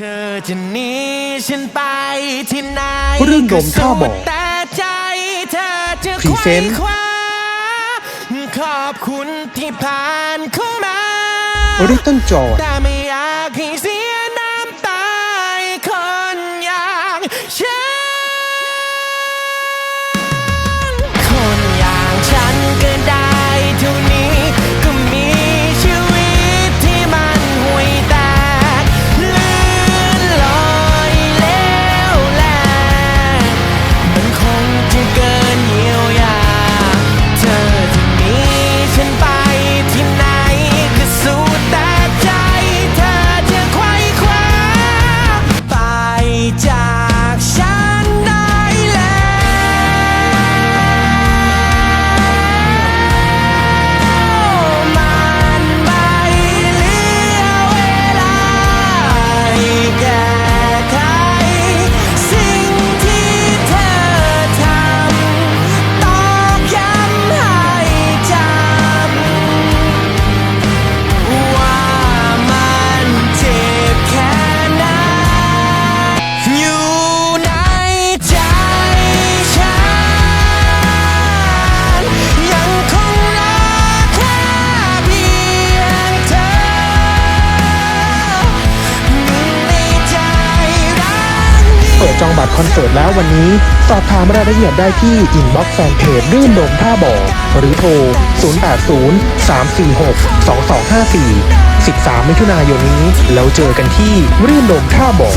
เธอจะหนีฉันไปที่ไหนรื่นรมท่าบ่อก็สุดแต่ใจเธอจะพรีเซนต์ไขว้คว้าขอบคุณที่ผ่านเข้ามาริตเติ้ลจอยแต่ไม่อยากให้เสียน้ำตาให้คนอย่างฉันคนอย่างฉันก็ได้ จองบัตรคอนเสิร์ตแล้ววันนี้ สอบถามรายละเอียดได้ที่อินบ็อกซ์แฟนเพจรื่นรมท่าบ่อหรือโทร 080 346 2254 13 มิถุนายนนี้ แล้วเจอกันที่รื่นรมท่าบ่อ